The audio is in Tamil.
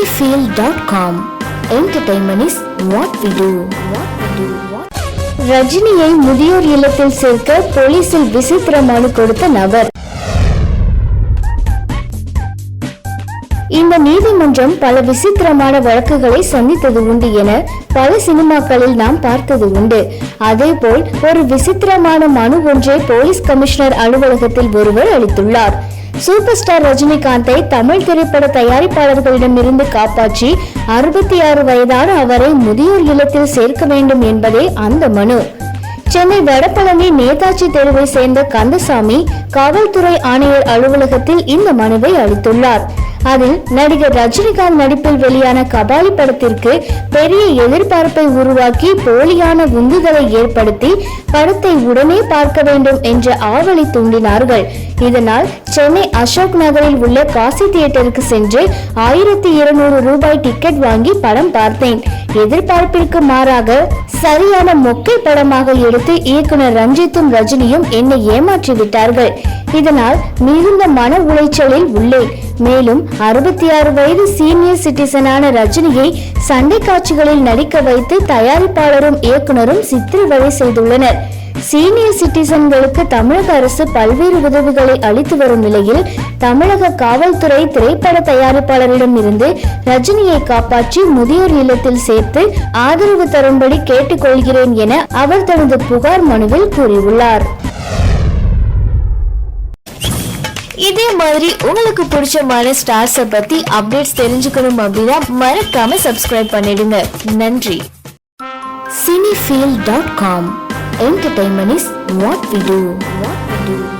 cinefield.com Entertainment is what we do. What we do. ரஜினியை முதியோர் இல்லத்தில் சேர்க்க போலீசில் விசித்திர மனு கொடுத்த நபர் இந்த நீதிமன்றம் பல விசித்திரமான வழக்குகளை சந்தித்தது உண்டு என பல சினிமாக்களில் நாம் பார்த்தது உண்டு அதேபோல் ஒரு விசித்திரமான மனு ஒன்றை போலீஸ் கமிஷனர் அலுவலகத்தில் ஒருவர் அளித்துள்ளார் சூப்பர் ஸ்டார் ரஜினிகாந்தை தமிழ் திரைப்பட தயாரிப்பாளர்களிடமிருந்து காப்பாற்றி அறுபத்தி ஆறு வயதான அவரை முதியோர் இல்லத்தில் சேர்க்க வேண்டும் என்பதே அந்த மனு. சென்னை வடபழனி நேதாஜி தெருவை சேர்ந்த கந்தசாமி காவல்துறை ஆணையர் அலுவலகத்தில் இந்த மனுவை அளித்துள்ளார். அதில் நடிகர் ரஜினிகாந்த் நடிப்பில் வெளியான கபாலி படத்திற்கு பெரிய எதிர்பார்ப்பை உருவாக்கி போலியான உந்துதலை ஏற்படுத்தி படத்தை உடனே பார்க்க வேண்டும் என்ற ஆவலை தூண்டினார்கள். இதனால் சென்னை அசோக் நகரில் உள்ள காசி தியேட்டருக்கு சென்று ஆயிரத்தி இருநூறு ரூபாய் டிக்கெட் வாங்கி படம் பார்த்தேன். எதிர்பார்ப்பிற்கு மாறாக சரியான மொக்கை படமாக எடுத்து இயக்குனர் ரஞ்சித்தும் ரஜினியும் என்னை ஏமாற்றி விட்டார்கள். இதனால் மிகுந்த மன உளைச்சலில் உள்ளேன். மேலும் அறுபத்தி ஆறு வயது சீனியர் சிட்டிசனான ரஜினியை சண்டை காட்சிகளில் நடிக்க வைத்து தயாரிப்பாளரும் இயக்குனரும் சித்திரவதை செய்துள்ளனர். சீனியர் சிட்டிசன்களுக்கு தமிழக அரசு பல்வேறு உதவிகளை அளித்து வரும் நிலையில் தமிழக காவல்துறை திரைப்பட தயாரிப்பாளரிடம் இருந்து ரஜினியை காப்பாற்றி முதியோர் இல்லத்தில் சேர்த்து ஆதரவு தரும்படி கேட்டுக்கொள்கிறேன் என அவர் தனது புகார் மனுவில் கூறியுள்ளார். இதே மாதிரி உங்களுக்கு பிடிச்சமான ஸ்டார்ஸை பத்தி அப்டேட்ஸ் தெரிஞ்சுக்கணும் அப்படின்னா மறக்காம சப்ஸ்கிரைப் பண்ணிடுங்க. நன்றி. Cinefeel dot com entertainment is what we do what we do